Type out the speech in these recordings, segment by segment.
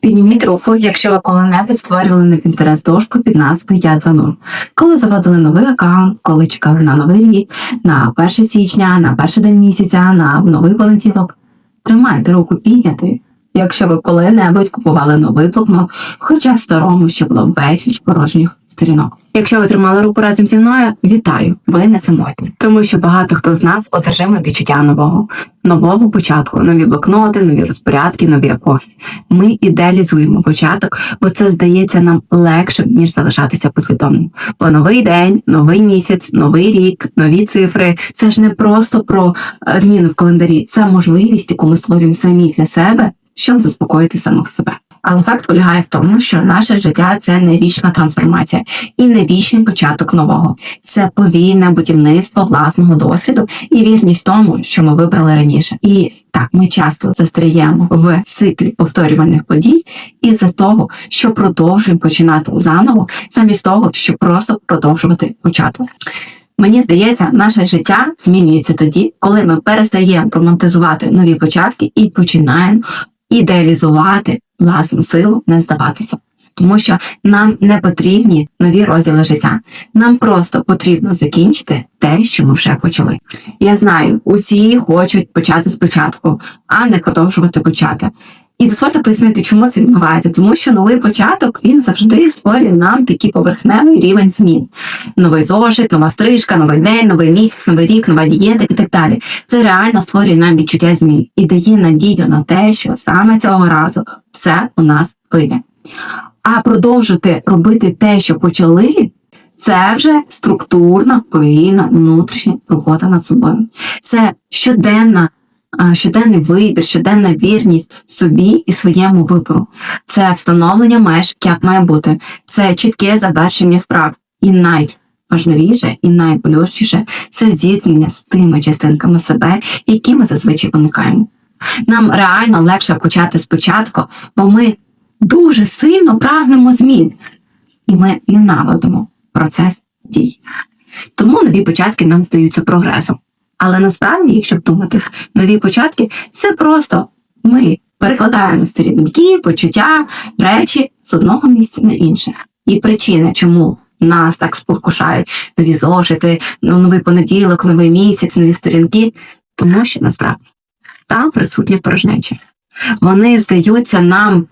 Підніміть руку, якщо ви коли-небудь створювали на Пінтерес дошку під назвою Я 2.0. Коли заводили новий аккаунт, коли чекали на новий рік, на 1 січня, на перший день місяця, на новий понеділок. Тримайте руку піднятою, якщо ви коли-небудь купували новий блокнот, хоча в старому ще було безліч порожніх сторінок. Якщо ви тримали руку разом зі мною, вітаю, ви не самотні. Тому що багато хто з нас одержимо відчуття нового, нового початку, нові блокноти, нові розпорядки, нові епохи. Ми ідеалізуємо початок, бо це здається нам легше, ніж залишатися послідовним. Бо новий день, новий місяць, новий рік, нові цифри це ж не просто про е, зміни в календарі, це можливість, яку ми створюємо самі для себе, щоб заспокоїти самих себе. Але факт полягає в тому, що наше життя це не вічна трансформація і не вічний початок нового. Це повільне будівництво власного досвіду і вірність тому, що ми вибрали раніше. І так ми часто застряємо в циклі повторюваних подій із-за того, що продовжуємо починати заново, замість того, щоб просто продовжувати почати. Мені здається, наше життя змінюється тоді, коли ми перестаємо романтизувати нові початки і починаємо ідеалізувати власну силу, не здаватися. Тому що нам не потрібні нові розділи життя. Нам просто потрібно закінчити те, що ми вже почали. Я знаю, усі хочуть почати спочатку, а не продовжувати почати. І дозвольте пояснити, чому це відбувається, тому що новий початок він завжди створює нам такий поверхневий рівень змін. Новий зошит, нова стрижка, новий день, новий місяць, новий рік, нова дієта і так далі. Це реально створює нам відчуття змін і дає надію на те, що саме цього разу все у нас вийде. А продовжити робити те, що почали, це вже структурна, повільна, внутрішня робота над собою. Це щоденна, щоденний вибір, щоденна вірність собі і своєму вибору. Це встановлення меж, як має бути, це чітке завершення справ. І найважливіше і найболючіше це зіткнення з тими частинками себе, які ми зазвичай уникаємо. Нам реально легше почати спочатку, бо ми дуже сильно прагнемо змін, і ми ненавидимо процес дій. Тому нові початки нам здаються прогресом. Але насправді, якщо вдуматись, нові початки це просто ми перекладаємо старі думки, почуття, речі з одного місця на інше. І причина, чому нас так спокушають нові зошити, ну, новий понеділок, новий місяць, нові сторінки, тому що насправді там присутня порожнеча. Вони здаються нам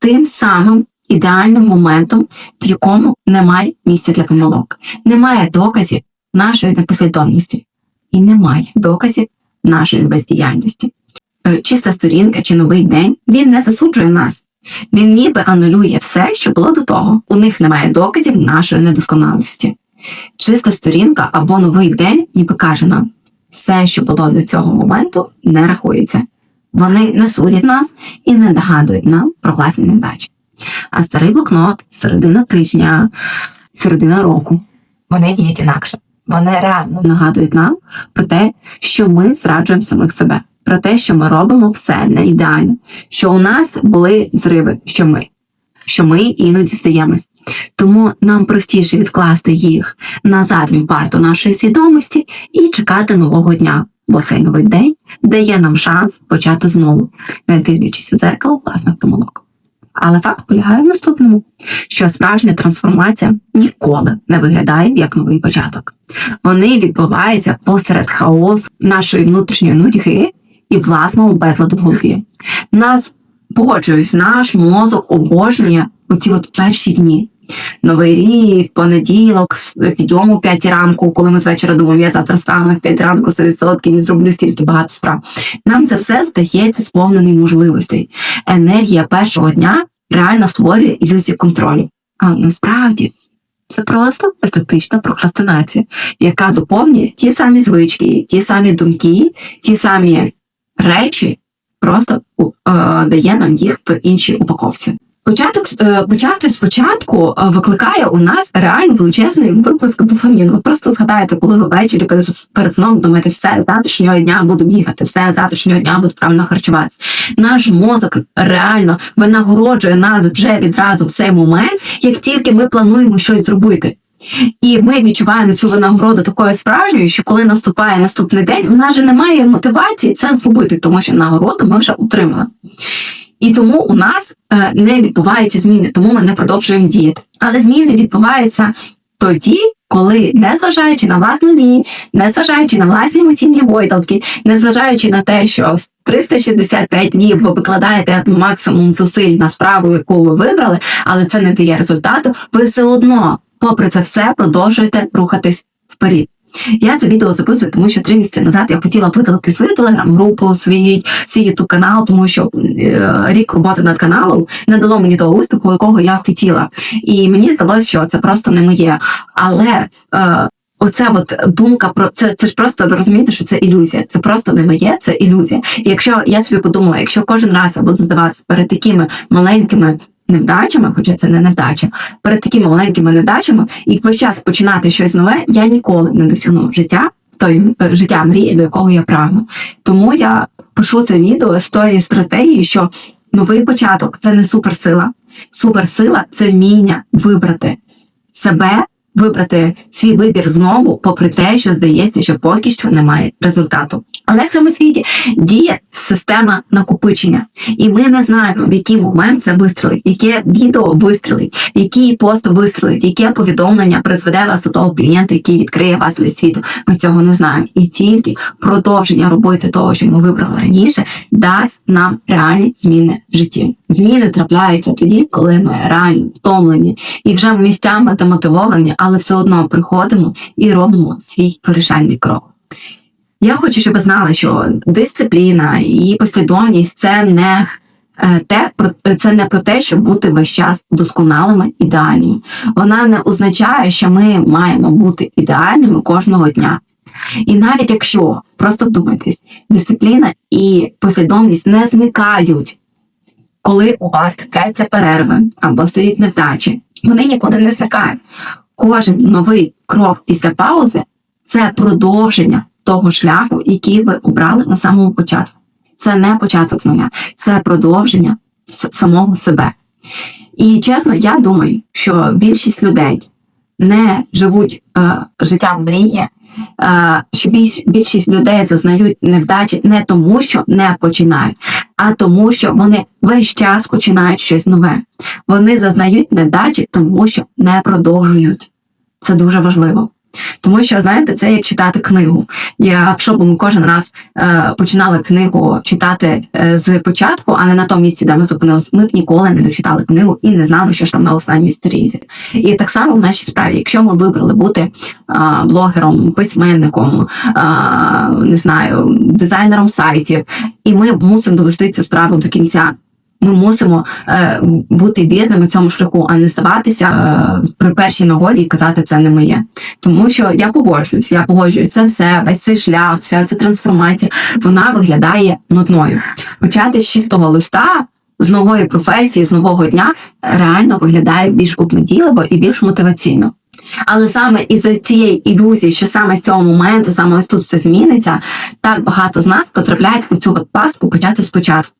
тим самим ідеальним моментом, в якому немає місця для помилок, немає доказів нашої непослідовності і немає доказів нашої бездіяльності. Е, Чиста сторінка чи новий день він не засуджує нас. Він ніби анулює все, що було до того. У них немає доказів нашої недосконалості. Чиста сторінка або новий день ніби каже нам, все, що було до цього моменту, не рахується. Вони не судять нас і не нагадують нам про власні невдачі. А старий блокнот, середина тижня, середина року, вони діють інакше. Вони реально нагадують нам про те, що ми зраджуємо самих себе, про те, що ми робимо все не ідеально, що у нас були зриви, що ми, що ми іноді здаємось. Тому нам простіше відкласти їх на задню парту нашої свідомості і чекати нового дня, бо цей новий день дає нам шанс почати знову, не дивлячись у дзеркало власних помилок. Але факт полягає в наступному, що справжня трансформація ніколи не виглядає як новий початок. Вони відбуваються посеред хаосу нашої внутрішньої нудьги і власного безладу в голові. Нас погоджуюсь, наш мозок обожнює оці от перші дні. Новий рік, понеділок, підйом у 5 ранку, коли ми з вечора думаємо, я завтра стану в 5 ранку 100% і зроблю стільки багато справ. Нам це все здається сповнений можливостей. Енергія першого дня реально створює ілюзію контролю. А насправді це просто естетична прокрастинація, яка доповнює ті самі звички, ті самі думки, ті самі речі, просто е, дає нам їх в іншій упаковці. Початок е, почати спочатку е, викликає у нас реально величезний виплеск дофаміну. От просто згадайте, коли ви ввечері перед, сном думаєте, все завтрашнього дня буду бігати, все завтрашнього дня буду правильно харчуватися. Наш мозок реально винагороджує нас вже відразу в цей момент, як тільки ми плануємо щось зробити. І ми відчуваємо цю винагороду такою справжньою, що коли наступає наступний день, у нас же немає мотивації це зробити, тому що нагороду ми вже отримали. І тому у нас е, не відбуваються зміни, тому ми не продовжуємо діяти. Але зміни відбуваються тоді, коли, незважаючи на власну лінію, незважаючи на власні емоційні гойдалки, незважаючи на те, що з 365 днів ви викладаєте максимум зусиль на справу, яку ви вибрали, але це не дає результату, ви все одно, попри це все, продовжуєте рухатись вперед. Я це відео записую, тому що три місяці назад я хотіла видалити свою телеграм-групу, свій свій ютуб канал, тому що е, рік роботи над каналом не дало мені того успіху, якого я хотіла. І мені здалося, що це просто не моє. Але е, оця от думка про це, це ж просто ви розумієте, що це ілюзія. Це просто не моє, це ілюзія. І якщо я собі подумала, якщо кожен раз я буду здаватися перед такими маленькими. Невдачами, хоча це не невдача, перед такими маленькими невдачами, і весь час починати щось нове, я ніколи не досягну життя, тої е, життя мрії, до якого я прагну. Тому я пишу це відео з тої стратегії, що новий початок це не суперсила. Суперсила це вміння вибрати себе, вибрати свій вибір знову, попри те, що здається, що поки що немає результату. Але в цьому світі діє система накопичення, і ми не знаємо, в який момент це вистрелить, яке відео вистрелить, який пост вистрелить, яке повідомлення призведе вас до того клієнта, який відкриє вас для світу. Ми цього не знаємо. І тільки продовження робити того, що ми вибрали раніше, дасть нам реальні зміни в житті. Зміни трапляються тоді, коли ми реально втомлені і вже місцями демотивовані, але все одно приходимо і робимо свій вирішальний крок. Я хочу, щоб ви знали, що дисципліна і послідовність це не е, те, це не про те, щоб бути весь час досконалими, ідеальними. Вона не означає, що ми маємо бути ідеальними кожного дня. І навіть якщо просто вдумайтесь, дисципліна і послідовність не зникають, коли у вас трапляються перерви або стоїть невдачі, вони нікуди не зникають. Кожен новий крок після паузи це продовження того шляху, який ви обрали на самому початку. Це не початок знання, це продовження самого себе. І чесно, я думаю, що більшість людей не живуть е, життям мрії, що більшість людей зазнають невдачі не тому, що не починають, а тому, що вони весь час починають щось нове. Вони зазнають невдачі, тому що не продовжують. Це дуже важливо. Тому що, знаєте, це як читати книгу. Якщо б ми кожен раз е, починали книгу читати е, з початку, а не на тому місці, де ми зупинилися, ми б ніколи не дочитали книгу і не знали, що ж там на останній сторінці. І так само в нашій справі, якщо ми вибрали бути е, блогером, письменником, е, не знаю, дизайнером сайтів, і ми мусимо довести цю справу до кінця. Ми мусимо е, бути вірними цьому шляху, а не здаватися е, при першій нагоді і казати це не моє. Тому що я погоджуюсь, я погоджуюсь, це все, весь цей шлях, вся ця трансформація, вона виглядає нудною. Почати з чистого листа, з нової професії, з нового дня реально виглядає більш обнадійливо і більш мотиваційно. Але саме із цієї ілюзії, що саме з цього моменту, саме ось тут все зміниться, так багато з нас потрапляють у цю пастку почати спочатку.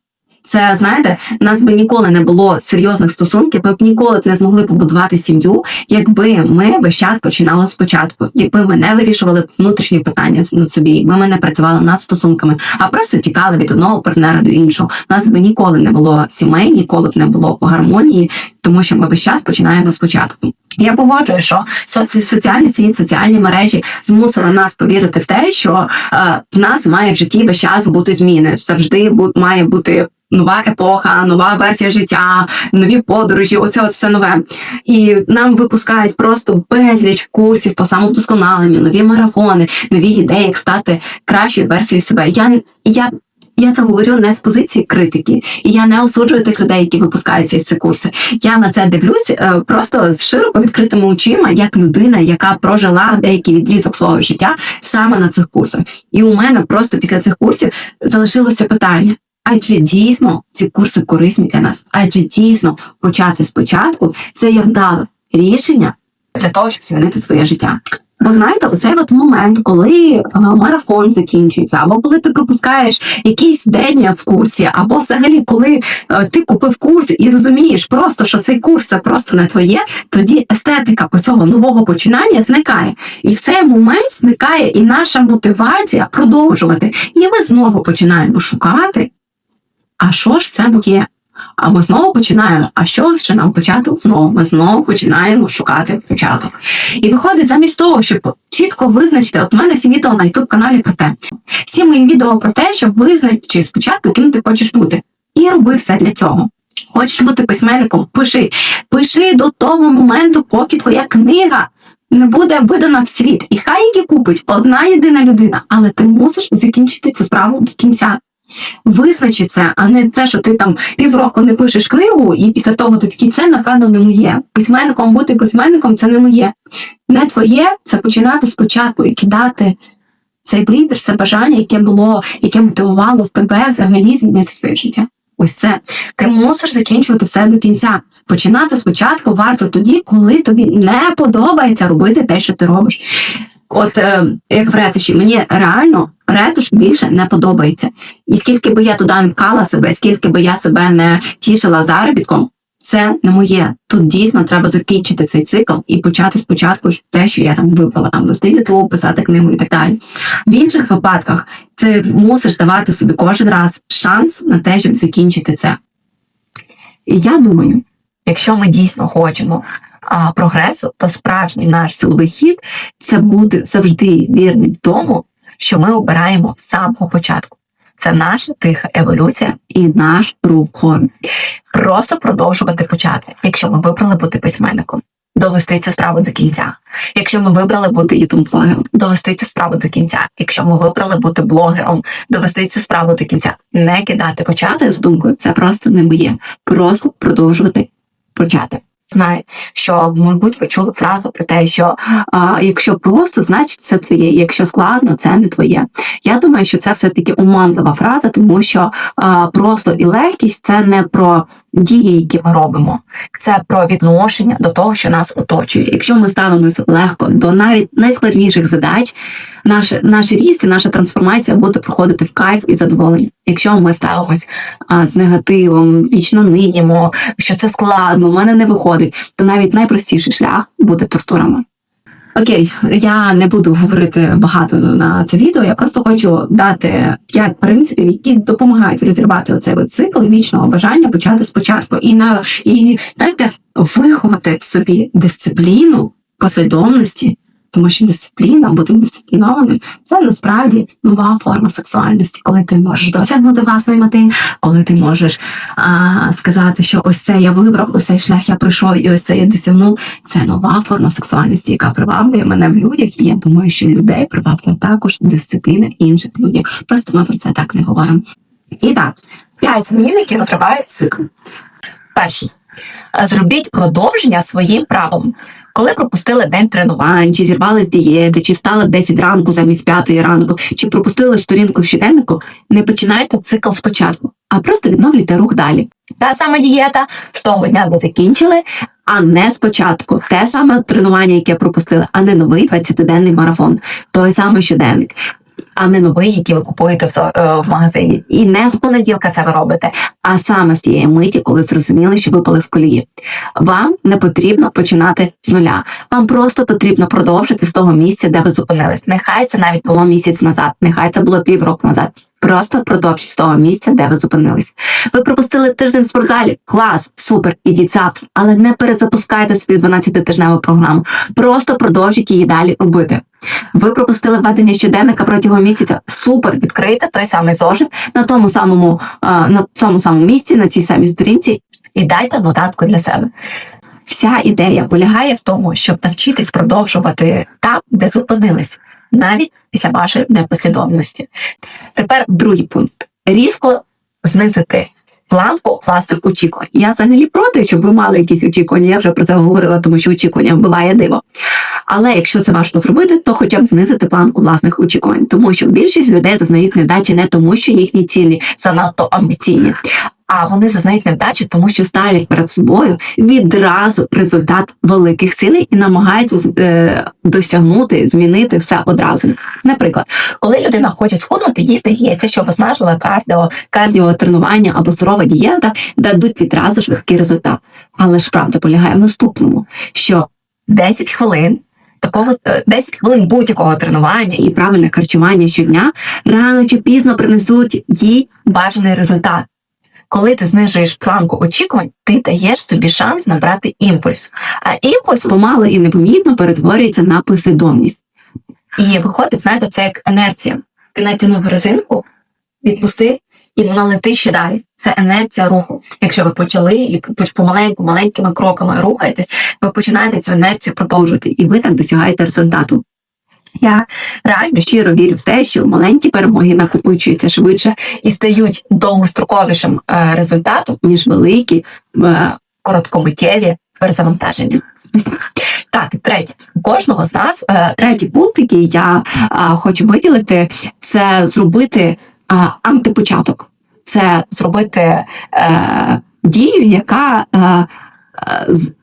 Це знаєте, нас би ніколи не було серйозних стосунків, ми б ніколи б не змогли побудувати сім'ю, якби ми весь час починали спочатку, якби ми не вирішували внутрішні питання над собі, якби ми не працювали над стосунками, а просто тікали від одного партнера до іншого. Нас би ніколи не було сімей, ніколи б не було гармонії, тому що ми весь час починаємо спочатку. Я погоджую, що соці- соціальний світ, соціальні мережі змусили нас повірити в те, що е, в нас має в житті весь час бути зміни. Завжди має бути нова епоха, нова версія життя, нові подорожі. Оце от все нове. І нам випускають просто безліч курсів по самовдосконаленню, нові марафони, нові ідеї, як стати кращою версією себе. Я я. Я це говорю не з позиції критики, і я не осуджую тих людей, які випускають ці всі курси. Я на це дивлюсь е, просто з широко відкритими очима, як людина, яка прожила деякий відрізок свого життя саме на цих курсах. І у мене просто після цих курсів залишилося питання: адже дійсно ці курси корисні для нас? Адже дійсно почати спочатку це є вдале рішення для того, щоб змінити своє життя. Бо знаєте, оцей от момент, коли е, марафон закінчується, або коли ти пропускаєш якийсь день в курсі, або взагалі коли е, ти купив курс і розумієш просто, що цей курс це просто не твоє, тоді естетика цього нового починання зникає. І в цей момент зникає і наша мотивація продовжувати. І ми знову починаємо шукати, а що ж це моє? А ми знову починаємо. А що ще нам почати? Знову ми знову починаємо шукати початок. І виходить, замість того, щоб чітко визначити, от у мене всі відео на youtube каналі про те. Всі мої відео про те, щоб визначити спочатку, ким ти хочеш бути. І роби все для цього. Хочеш бути письменником? Пиши. Пиши до того моменту, поки твоя книга не буде видана в світ. І хай її купить одна єдина людина, але ти мусиш закінчити цю справу до кінця. Визначи це, а не те, що ти там півроку не пишеш книгу, і після того ти такий, це напевно не моє. Письменником бути письменником це не моє. Не твоє це починати спочатку і кидати цей вибір, це бажання, яке було, яке мотивувало тебе взагалі змінити своє життя. Ось це. Ти мусиш закінчувати все до кінця. Починати спочатку варто тоді, коли тобі не подобається робити те, що ти робиш. От е, як в ретуші, мені реально ретуш більше не подобається. І скільки би я туди не вкала себе, скільки би я себе не тішила заробітком, це не моє. Тут дійсно треба закінчити цей цикл і почати спочатку те, що я там вибрала, там вести ютуб, писати книгу і так далі. В інших випадках ти мусиш давати собі кожен раз шанс на те, щоб закінчити це. І я думаю, якщо ми дійсно хочемо а, прогресу, то справжній наш силовий хід це бути завжди вірним тому, що ми обираємо з самого початку. Це наша тиха еволюція і наш рух. Просто продовжувати почати, якщо ми вибрали бути письменником. Довести цю справу до кінця. Якщо ми вибрали бути ютуб-блогером, довести цю справу до кінця. Якщо ми вибрали бути блогером, довести цю справу до кінця. Не кидати почати з думкою, це просто не моє. Просто продовжувати почати. Знаю, що, мабуть, ви чули фразу про те, що а, якщо просто, значить це твоє, якщо складно, це не твоє. Я думаю, що це все-таки уманлива фраза, тому що а, просто і легкість це не про дії, які ми робимо, це про відношення до того, що нас оточує. Якщо ми ставимося легко до навіть найскладніших задач, наш, наш ріст і наша трансформація буде проходити в кайф і задоволення. Якщо ми ставимось а, з негативом, вічно ниємо, що це складно, в мене не виходить, то навіть найпростіший шлях буде тортурами. Окей, я не буду говорити багато на це відео. Я просто хочу дати п'ять принципів, які допомагають розірвати оцей от цикл вічного бажання почати спочатку і на і знаєте, виховати в собі дисципліну послідовності, тому що дисципліна, бути дисциплінованим, це насправді нова форма сексуальності, коли ти можеш досягнути власної мети, коли ти можеш а, сказати, що ось це я вибрав, ось цей шлях я пройшов, і ось це я досягнув. Це нова форма сексуальності, яка приваблює мене в людях. І я думаю, що людей приваблює також дисципліна інших людей. Просто ми про це так не говоримо. І так, п'ять змін, які розривають цикл. Перший. Зробіть продовження своїм правилам. Коли пропустили день тренувань, чи зірвали з дієти, чи встали в 10 ранку замість 5 ранку, чи пропустили сторінку в щоденнику, не починайте цикл спочатку, а просто відновлюйте рух далі. Та сама дієта з того дня ви закінчили, а не спочатку. Те саме тренування, яке пропустили, а не новий 20-денний марафон, той самий щоденник. А не новий, який ви купуєте в, е, магазині. І не з понеділка це ви робите, а саме з тієї миті, коли зрозуміли, що випали з колії. Вам не потрібно починати з нуля. Вам просто потрібно продовжити з того місця, де ви зупинились. Нехай це навіть було місяць назад, нехай це було півроку назад. Просто продовжіть з того місця, де ви зупинились. Ви пропустили тиждень в спортзалі. Клас, супер, ідіть завтра, але не перезапускайте свою 12-тижневу програму. Просто продовжіть її далі робити. Ви пропустили ведення щоденника протягом місяця. Супер, відкрийте той самий зошит на тому самому, е, на тому самому місці, на цій самій сторінці, і дайте нотатку для себе. Вся ідея полягає в тому, щоб навчитись продовжувати там, де зупинились, навіть після вашої непослідовності. Тепер другий пункт: різко знизити планку власних очікувань. Я взагалі проти, щоб ви мали якісь очікування. Я вже про це говорила, тому що очікування вбиває диво. Але якщо це важко зробити, то хоча б знизити планку власних очікувань, тому що більшість людей зазнають невдачі не тому, що їхні цілі занадто амбіційні. А вони зазнають невдачі, тому що ставлять перед собою відразу результат великих цілей і намагаються е, досягнути, змінити все одразу. Наприклад, коли людина хоче схуднути, їй здається, що виснажливе кардіо, кардіотренування або сурова дієта дадуть відразу швидкий результат. Але ж правда полягає в наступному, що 10 хвилин. Такого е, 10 хвилин будь-якого тренування і правильне харчування щодня рано чи пізно принесуть їй бажаний результат. Коли ти знижуєш планку очікувань, ти даєш собі шанс набрати імпульс. А імпульс помало і непомітно перетворюється на послідовність. І виходить, знаєте, це як інерція. Ти натягнув резинку, відпустив, і вона летить ще далі. Це інерція руху. Якщо ви почали і помаленьку, маленькими кроками рухаєтесь, ви починаєте цю інерцію продовжувати, і ви так досягаєте результату. Я реально щиро вірю в те, що маленькі перемоги накопичуються швидше і стають довгостроковішим е, результатом, ніж великі е, короткомиттєві перезавантаження. Так. Так, третє. У кожного з нас е, третій пункт, який я хочу виділити, це зробити антипочаток. Це зробити дію, яка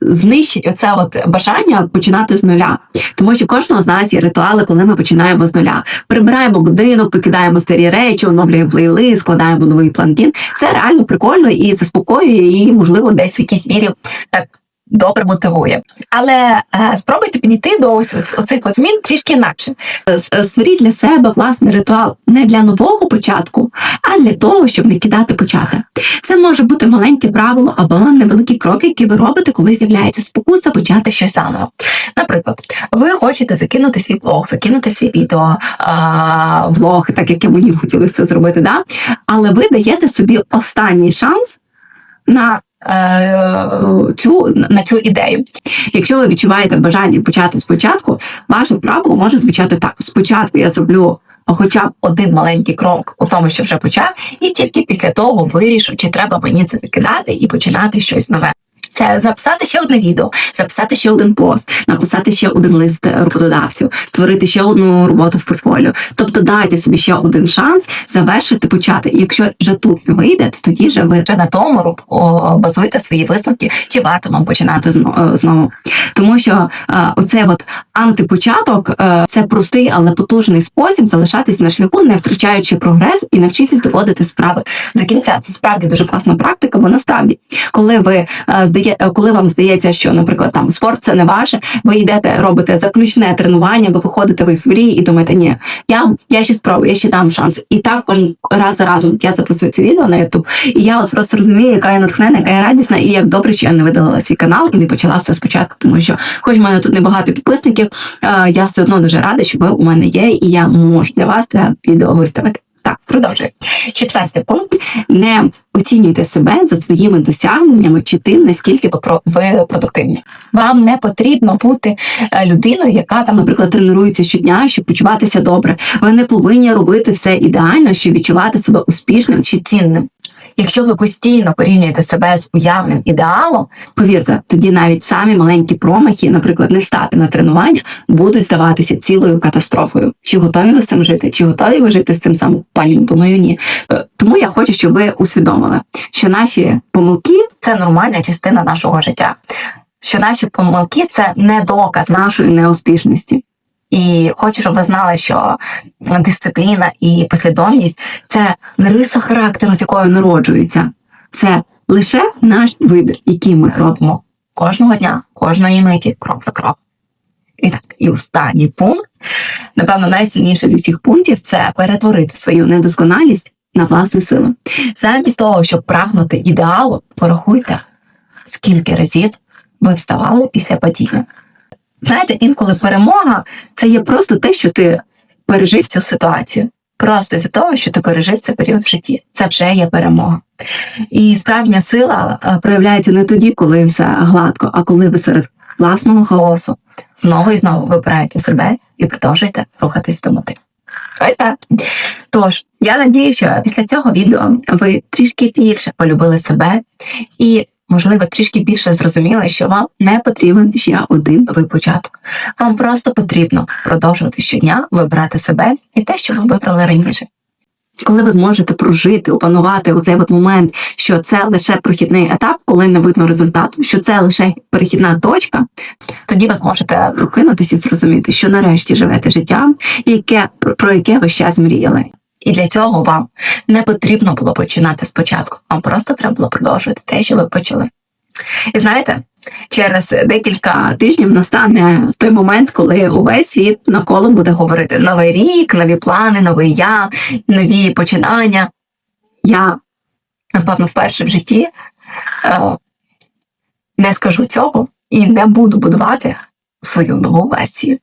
знищить оце от бажання починати з нуля. Тому що кожного з нас є ритуали, коли ми починаємо з нуля. Прибираємо будинок, викидаємо старі речі, оновлюємо плейлист, складаємо новий плантін. Це реально прикольно і заспокоює, і, можливо, десь в якійсь мірі так. Добре мотивує, але е, спробуйте підійти до ось оц- оцих змін трішки інакше. Е, е, Створіть для себе власний ритуал не для нового початку, а для того, щоб не кидати почати. Це може бути маленьке правило або невеликі кроки, які ви робите, коли з'являється спокуса почати щось заново. Наприклад, ви хочете закинути свій блог, закинути свій відео, а, влог, так як мені хотілося зробити, да? але ви даєте собі останній шанс на. Е, Цю на цю ідею. Якщо ви відчуваєте бажання почати спочатку, ваше правило може звучати так: спочатку я зроблю хоча б один маленький крок у тому, що вже почав, і тільки після того вирішу, чи треба мені це закидати і починати щось нове. Це записати ще одне відео, записати ще один пост, написати ще один лист роботодавцю, створити ще одну роботу в портфоліо. Тобто дайте собі ще один шанс завершити, почати. Якщо вже тут не вийде, то тоді вже ви вже на тому базуйте свої висновки, чи варто вам починати е, знову. Тому що е, оце от антипочаток е, це простий, але потужний спосіб залишатись на шляху, не втрачаючи прогрес і навчитись доводити справи до кінця. Це справді дуже класна практика, бо насправді, коли ви е, здає, е, коли вам здається, що, наприклад, там спорт це не ваше, ви йдете, робите заключне тренування, ви виходите в ейфорії і думаєте, ні, я, я ще спробую, я ще дам шанс. І так кожен раз за разом я записую це відео на YouTube, і я от просто розумію, яка я натхнена, яка я радісна, і як добре, що я не видалила свій канал і не почала все спочатку, тому що, хоч в мене тут небагато підписників, е, я все одно дуже рада, що ви у мене є, і я можу для вас це відео виставити. Так, продовжую. Четвертий пункт: не оцінюйте себе за своїми досягненнями чи тим, наскільки ви про- ви продуктивні. Вам не потрібно бути е, людиною, яка там, наприклад, тренується щодня, щоб почуватися добре. Ви не повинні робити все ідеально, щоб відчувати себе успішним чи цінним. Якщо ви постійно порівнюєте себе з уявним ідеалом, повірте, тоді навіть самі маленькі промахи, наприклад, не встати на тренування, будуть здаватися цілою катастрофою. Чи готові ви з цим жити? Чи готові ви жити з цим самопалінням? Думаю, ні. Е, Тому я хочу, щоб ви усвідомили, що наші помилки це нормальна частина нашого життя. Що наші помилки це не доказ нашої неуспішності. І хочу, щоб ви знали, що дисципліна і послідовність це не риса характеру, з якою народжується. Це лише наш вибір, який ми робимо кожного дня, кожної миті, крок за кроком. І так, і останній пункт, напевно, найсильніший з усіх пунктів це перетворити свою недосконалість на власну силу. Замість того, щоб прагнути ідеалу, порахуйте, скільки разів ви вставали після падіння. Знаєте, інколи перемога це є просто те, що ти пережив цю ситуацію. Просто з того, що ти пережив цей період в житті. Це вже є перемога. І справжня сила е, проявляється не тоді, коли все гладко, а коли ви серед власного хаосу знову і знову вибираєте себе і продовжуєте рухатись до мети. Ось так. Тож, я надію, що після цього відео ви трішки більше полюбили себе і, можливо, трішки більше зрозуміли, що вам не потрібен ще один новий початок. Вам просто потрібно продовжувати щодня вибирати себе і те, що ви вибрали раніше. Коли ви зможете прожити, опанувати оцей от момент, що це лише прохідний етап, коли не видно результату, що це лише перехідна точка, тоді ви зможете прокинутися і зрозуміти, що нарешті живете життям, яке про- яке ви щас мріяли. І для цього вам не потрібно було починати спочатку. Вам просто треба було продовжувати те, що ви почали. І знаєте, через декілька тижнів настане той момент, коли увесь світ навколо буде говорити новий рік, нові плани, новий я, нові починання. Я напевно, вперше в житті е, не скажу цього і не буду будувати свою нову версію.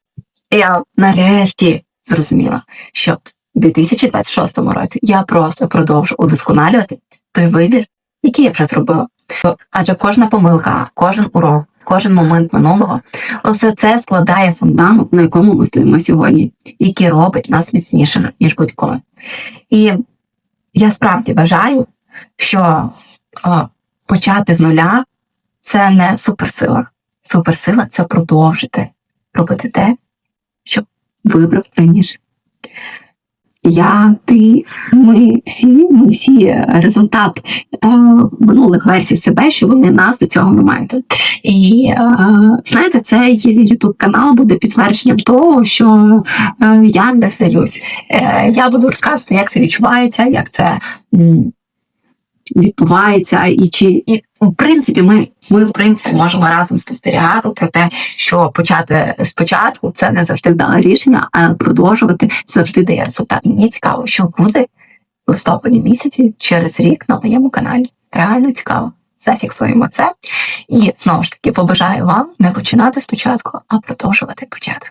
Я нарешті зрозуміла, що 2026 році я просто продовжу удосконалювати той вибір, який я вже зробила. Адже кожна помилка, кожен урок, кожен момент минулого, усе це складає фундамент, на якому ми стоїмо сьогодні, який робить нас міцнішими, ніж будь-коли. І я справді вважаю, що а, почати з нуля це не суперсила. Суперсила це продовжити робити те, що вибрав раніше. Я, ти, ми всі, ми всі результат е, минулих версій себе, що вони нас до цього не мають. І е, знаєте, цей ютуб канал буде підтвердженням того, що е, я не здаюсь. Е, я буду розказувати, як це відчувається, як це відбувається, і чи і в принципі ми, ми в принципі можемо разом спостерігати про те, що почати спочатку це не завжди вдале рішення, а продовжувати завжди дає результат. Мені цікаво, що буде в листопаді місяці через рік на моєму каналі. Реально цікаво. Зафіксуємо це. І знову ж таки побажаю вам не починати спочатку, а продовжувати почати.